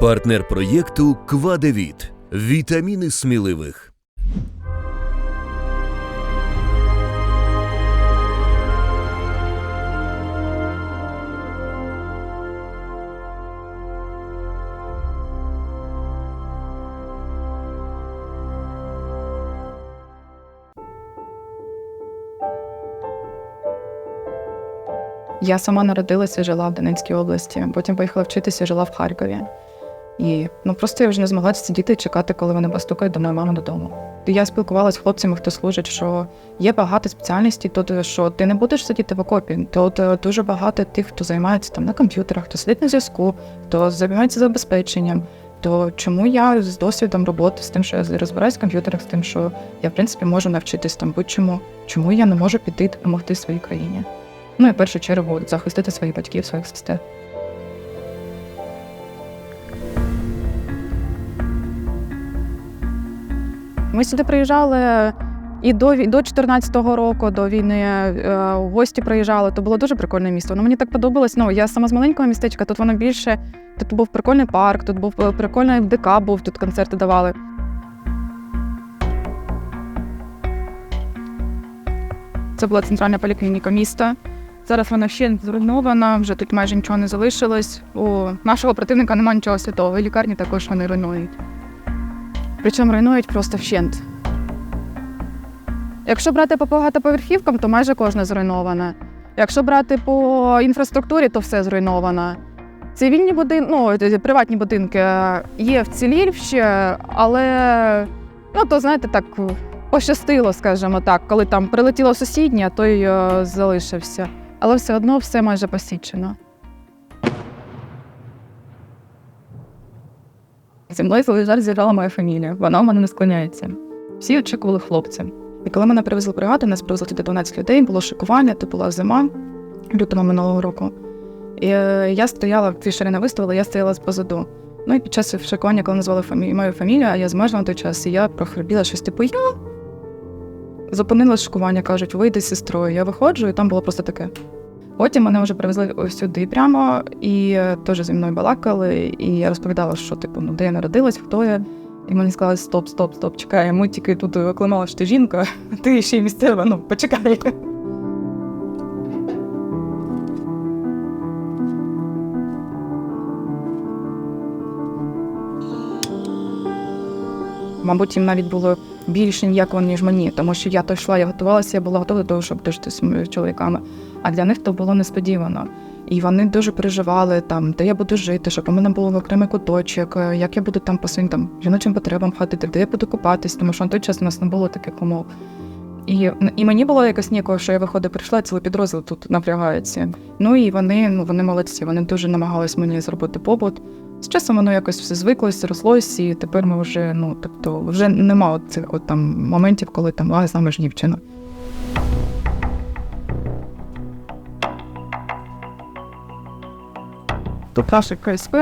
Партнер проєкту Квадевіт. Вітаміни сміливих. Я сама народилася, жила в Донецькій області, потім поїхала вчитися, жила в Харкові. І ну просто я вже не змогла сидіти і чекати, коли вони постукають до моєї мами додому. Я спілкувалася з хлопцями, хто служить, що є багато спеціальностей, тут що ти не будеш сидіти в окопі. Тут е, дуже багато тих, хто займається там на комп'ютерах, хто сидить на зв'язку, хто займається забезпеченням. То чому я з досвідом роботи, з тим, що я розбираюсь в комп'ютерах, з тим, що я в принципі можу навчитись там будь-чому, чому я не можу піти допомогти своїй країні? Ну і в першу чергу захистити своїх батьків, своїх сестер. Ми сюди приїжджали і до, вій- до 14-го року, до війни е, в гості приїжджали. То було дуже прикольне місто. Воно мені так подобалось. Ну, я сама з маленького містечка, тут воно більше. Тут був прикольний парк, тут був е, прикольний ДК був, тут концерти давали. Це була центральна поліклініка міста. Зараз вона ще зруйнована, вже тут майже нічого не залишилось. У нашого противника немає нічого святого, і лікарні також вони руйнують. Причому руйнують просто вщент. Якщо брати по багатоповерхівкам, то майже кожна зруйнована. Якщо брати по інфраструктурі, то все зруйновано. Цивільні будинки, ну, приватні будинки є вціліль ще, але ну, то знаєте, так пощастило, скажімо так, коли там прилетіло сусіднє, а той е, залишився. Але все одно все майже посічено. Зі мною зараз моя фамілія. Вона у мене не склоняється. Всі очікували хлопця. І коли мене привезли в бригаду, нас привезли туди 12 людей, було шикування, то була зима лютого минулого року. І е, я стояла, ці ширина виставили, я стояла позаду. Ну і під час шикування, коли назвали фамі... мою фамілію, а я змежила на той час, і я прохрипіла щось типу я. Зупинила шикування, кажуть, вийди з сестрою. Я виходжу, і там було просто таке. Потім мене вже привезли ось сюди прямо, і е, теж зі мною балакали, і я розповідала, що типу, ну де я народилась, хто я. І мені сказали, стоп, стоп, стоп, чекай, ми тільки тут оклимали, що ти жінка, а ти ще й місцева, ну почекай. Мабуть, їм навіть було більше ніякого, ніж мені, тому що я то йшла, я готувалася, я була готова до того, щоб дружити з чоловіками. А для них то було несподівано. І вони дуже переживали там, де я буду жити, щоб у мене був окремий куточок, е, як я буду там по своїм там жіночим потребам ходити, де я буду купатись, тому що на той час у нас не було таких умов. І, і мені було якось ніякого, що я виходить, прийшла, цілий підрозділ тут напрягається. Ну і вони, ну вони молодці, вони дуже намагались мені зробити побут. З часом воно якось все звиклось, рослось, і тепер ми вже, ну тобто, вже нема от цих от там моментів, коли там а саме ж дівчина. Тут наше КСП,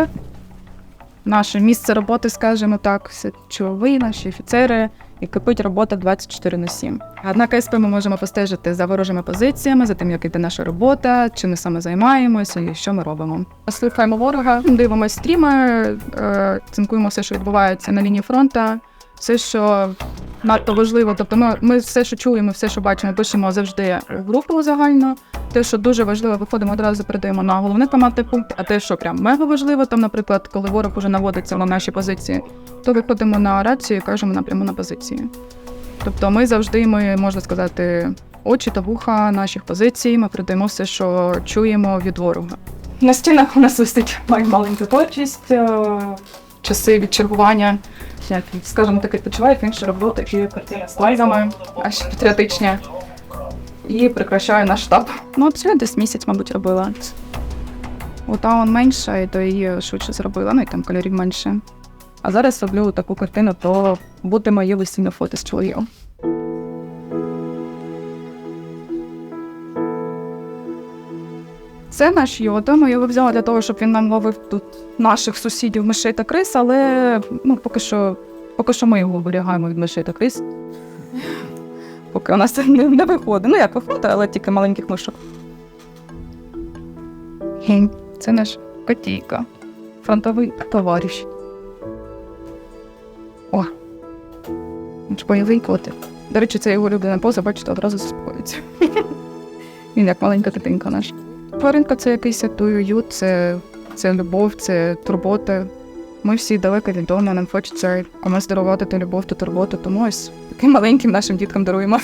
наше місце роботи, скажімо так, це чолові, наші офіцери, і кипить робота 24 на 7. А на КСП ми можемо постежити за ворожими позиціями, за тим, як іде наша робота, чим ми саме займаємося і що ми робимо. Слухаємо ворога, дивимося стріми, е, цинкуємо все, що відбувається на лінії фронту, все, що надто важливо. Тобто, ми, ми все, що чуємо, все, що бачимо, пишемо завжди в групу загально. Те, що дуже важливо, виходимо одразу передаємо на головний командний пункт. А те, що прям мега важливо, там, наприклад, коли ворог уже наводиться на наші позиції, то виходимо на рацію і кажемо напряму на позиції. Тобто, ми завжди, ми можна сказати, очі та вуха наших позицій. Ми передаємо все, що чуємо від ворога. На стінах у нас висить моя маленька творчість, е, часи від чергування. Як, скажімо так, відпочивають, інше роблю такі картини з слайдами, аж патріотичні. І прикрашаю наш штаб. Ну, це десь місяць, мабуть, робила. У таун менше, і то її швидше зробила, ну і там кольорів менше. А зараз роблю таку картину, то буде моє весільне фото з чоловіком. Це наш йода. Ми його взяли для того, щоб він нам ловив тут наших сусідів мишей та крис, але ну, поки що, поки що ми його оберігаємо від мишей та крис. Поки у нас це не, не виходить. Ну, як виходить, але тільки маленьких мишок. Це наш котійка. фронтовий товариш. О! Бойовий котик. До речі, це його улюблена поза, бачите, одразу заспокоїться. Він як маленька дитинка наша. Тваринка це якийсь той уют, це, це любов, це турбота. Ми всі далеко від дому, нам хочеться комусь дарувати ту любов, ту турботу, тому ось таким маленьким нашим діткам даруємо.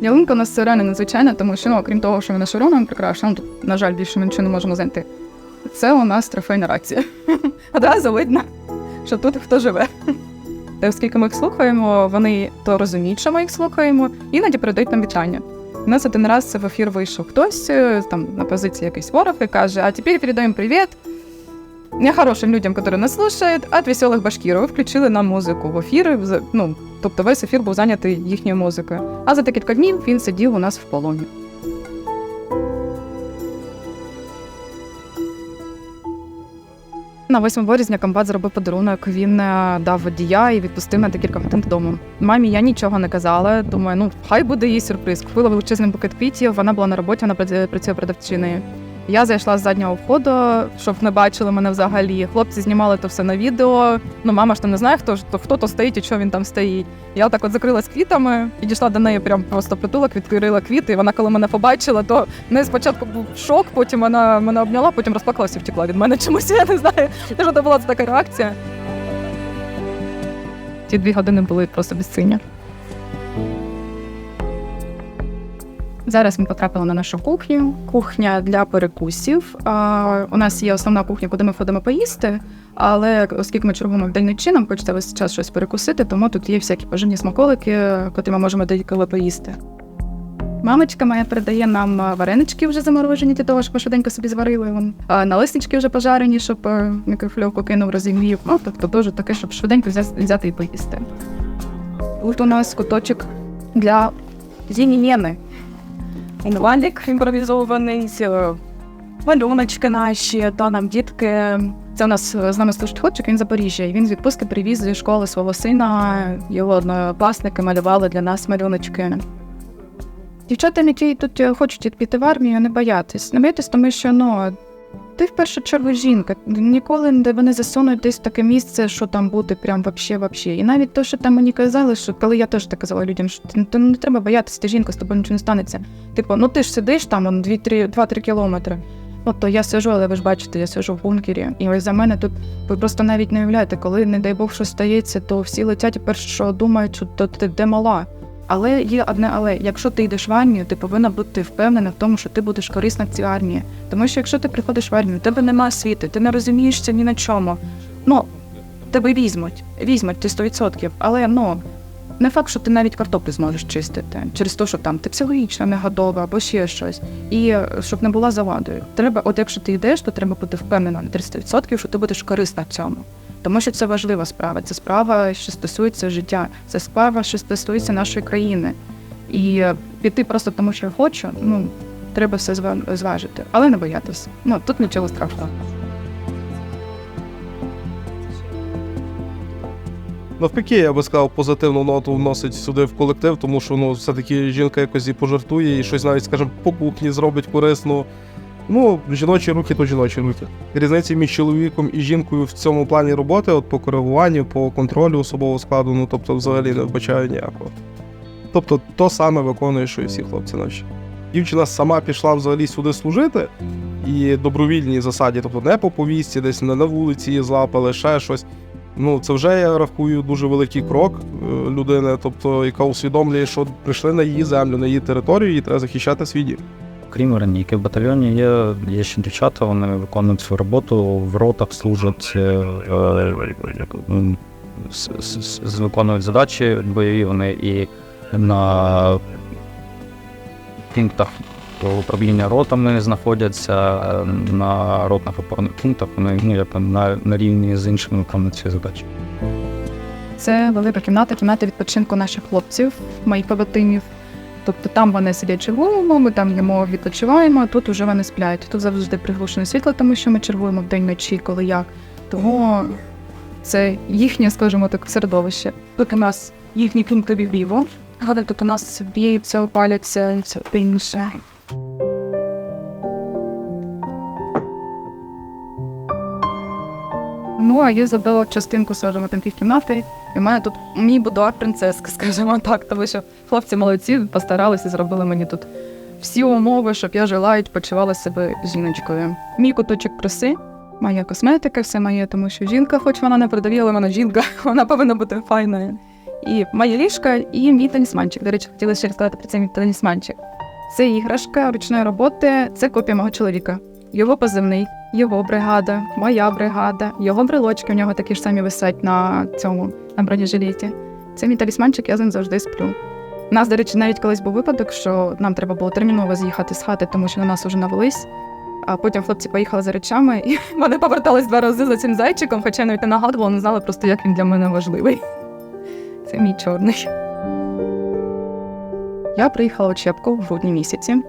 Ялинка у нас це надзвичайна, тому що, ну, окрім того, що вона шароном прикрашена, тут, на жаль, більше ми нічого не можемо знайти. Це у нас трофейна рація. Одразу видно, що тут хто живе. Та оскільки ми їх слухаємо, вони то розуміють, що ми їх слухаємо, іноді передають нам вітання. У нас один раз в ефір вийшов хтось е, там на позиції якийсь ворог і каже: А тепер передаємо привіт нехорошим людям, які нас слушають, від веселих башкірів. Включили нам музику в ефір. з- Ну, тобто весь ефір був зайнятий їхньою музикою. А за декілька днів він сидів у нас в полоні. На 8 березня комбат зробив подарунок. Він е, дав водія і відпустив на декілька годин додому. Мамі я нічого не казала. Думаю, ну хай буде їй сюрприз. Купила величезний букет квітів. Вона була на роботі, вона працює продавчиною. Я зайшла з заднього входу, щоб не бачили мене взагалі. Хлопці знімали то все на відео. Ну, мама ж там не знає, хто то хто то стоїть і що він там стоїть. Я так от закрилась квітами, підійшла до неї прям просто притулок, відкрила квіти. І вона, коли мене побачила, то в неї спочатку був шок, потім вона мене обняла, потім розплакалася і втекла від мене чомусь. Я не знаю, що це була така реакція. Ті дві години були просто безцінні. Зараз ми потрапили на нашу кухню. Кухня для перекусів. А, у нас є основна кухня, куди ми ходимо поїсти. Але оскільки ми чергуємо в день чи нам хочеться весь час щось перекусити, тому тут є всякі поживні смаколики, котрі ми можемо деколи поїсти. Мамочка моя передає нам варенички вже заморожені, для того, щоб ми швиденько собі зварили. А налиснички вже пожарені, щоб е, мікрофльовку кинув, розігрів. Ну, тобто дуже таке, щоб швиденько взя- взяти і поїсти. Тут у нас куточок для зімієни. Інвалік імпровізований, е, малюночки наші, та нам дітки. Це у нас е, з нами служить хлопчик, він Запоріжжя. І він з відпустки привіз зі школи свого сина. Його однокласники малювали для нас малюночки. Дівчата, які тут е, хочуть піти в армію, не боятись. Не боятись, тому що ну, ти в першу чергу жінка. Ніколи не вони засунуть десь в таке місце, що там бути прям вообще вообще. І навіть то, що там мені казали, що коли я теж так казала людям, що ти, не треба боятися, ти жінка, з тобою нічого не станеться. Типу, ну ти ж сидиш там он 2-3 кілометри. От то я сижу, але ви ж бачите, я сижу в бункері. І ось за мене тут ви просто навіть не уявляєте, коли, не дай Бог, щось стається, то всі летять і перше, що думають, що то ти де мала. Але є одне але. Якщо ти йдеш в армію, ти повинна бути впевнена в тому, що ти будеш корисна в цій армії. Тому що якщо ти приходиш в армію, у тебе немає освіти, ти не розумієшся ні на чому. Ну, тебе візьмуть, візьмуть ти 100%, але ну. Не факт, що ти навіть картоплю зможеш чистити через те, що там ти психологічно не готова або ще щось. І е, щоб не була завадою. Треба, от якщо ти йдеш, то треба бути впевнена на 300%, що ти будеш корисна в цьому. Тому що це важлива справа. Це справа, що стосується життя, це справа, що стосується нашої країни. І е, піти просто тому, що я хочу, ну треба все зва- зважити, але не боятися. Ну тут нічого страшного. Навпаки, я би сказав, позитивну ноту вносить сюди в колектив, тому що ну, все-таки жінка якось і пожартує, і щось навіть, скажімо, по кухні зробить корисну. Ну, жіночі руки то жіночі руки. Різниці між чоловіком і жінкою в цьому плані роботи, от по коригуванню, по контролю особового складу, ну тобто взагалі не вбачаю ніякого. Тобто, то саме виконує, що і всі хлопці наші. Дівчина сама пішла взагалі сюди служити і добровільній засаді, тобто не по повісті, десь не на вулиці її злапали, ще щось. Ну, це вже я рахую дуже великий крок е, людини, тобто, яка усвідомлює, що прийшли на її землю, на її територію, і треба захищати свій дім. Крім Вероніки, в батальйоні є, є ще дівчата, вони виконують свою роботу, в ротах служать, е, е, с- виконують задачі бойові, вони і на пунктах управління ротами знаходяться, е, на ротних опорних пунктах, вони ну, як на, на рівні з іншими виконують ці задачі. Це велика кімната, кімната відпочинку наших хлопців, моїх побратимів. Тобто там вони сидять чергуємо, ми там їмо, відпочиваємо, а тут вже вони сплять. Тут завжди приглушене світло, тому що ми чергуємо в день ночі, коли як. Тому це їхнє, скажімо так, середовище. Тут у нас їхні пункти вліво, але тут у нас собі все опаляться, все інше. Ну, а я забила частинку свого математичної кімнати, і в мене тут мій будуар принцеска, скажімо так, тому що хлопці молодці постаралися, зробили мені тут всі умови, щоб я жила і почувала себе жіночкою. Мій куточок краси, моя косметика, все моє, тому що жінка, хоч вона не продає, але вона жінка, вона повинна бути файною. І моє ліжко, і мій талісманчик. До речі, хотіла ще розказати про цей мій талісманчик. Це іграшка ручної роботи, це копія мого чоловіка. Його позивний, його бригада, моя бригада, його брелочки у нього такі ж самі висять на цьому на бронежилеті. Це мій талісманчик, я з ним завжди сплю. У нас, до речі, навіть колись був випадок, що нам треба було терміново з'їхати з хати, тому що на нас уже навелись. А потім хлопці поїхали за речами, і вони повертались два рази за цим зайчиком, хоча навіть не нагадувала, не знали просто, як він для мене важливий. Це мій чорний. Я приїхала у Чепку в грудні місяці.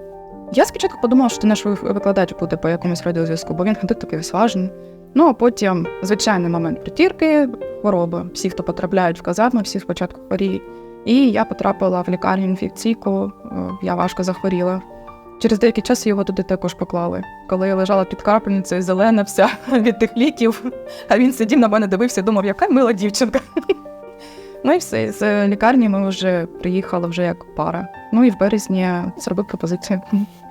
Я спочатку подумала, що наш викладач буде по якомусь радіозв'язку, бо він ходить такий розважений. Ну а потім звичайний момент притірки, хвороби. Всі, хто потрапляють в казарму, всі спочатку хворіють. І я потрапила в лікарню інфекційку, е, я важко захворіла. Через деякий час його туди також поклали. Коли я лежала під крапельницею, зелена вся від тих ліків, а він сидів на мене, дивився думав, яка мила дівчинка. Ну і все, з лікарні ми вже приїхали вже як пара. Ну і в березні зробив пропозицію.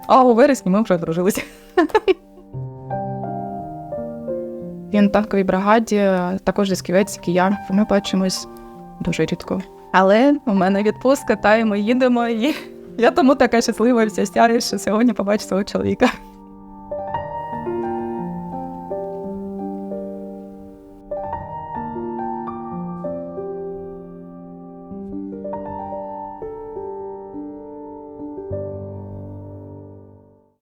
А у вересні ми вже одружилися. Він в танковій бригаді, також дисківець, як і я. Ми бачимось дуже рідко. Але у мене відпустка, та і ми їдемо, і я тому така щаслива вся сяю, що сьогодні побачу свого чоловіка.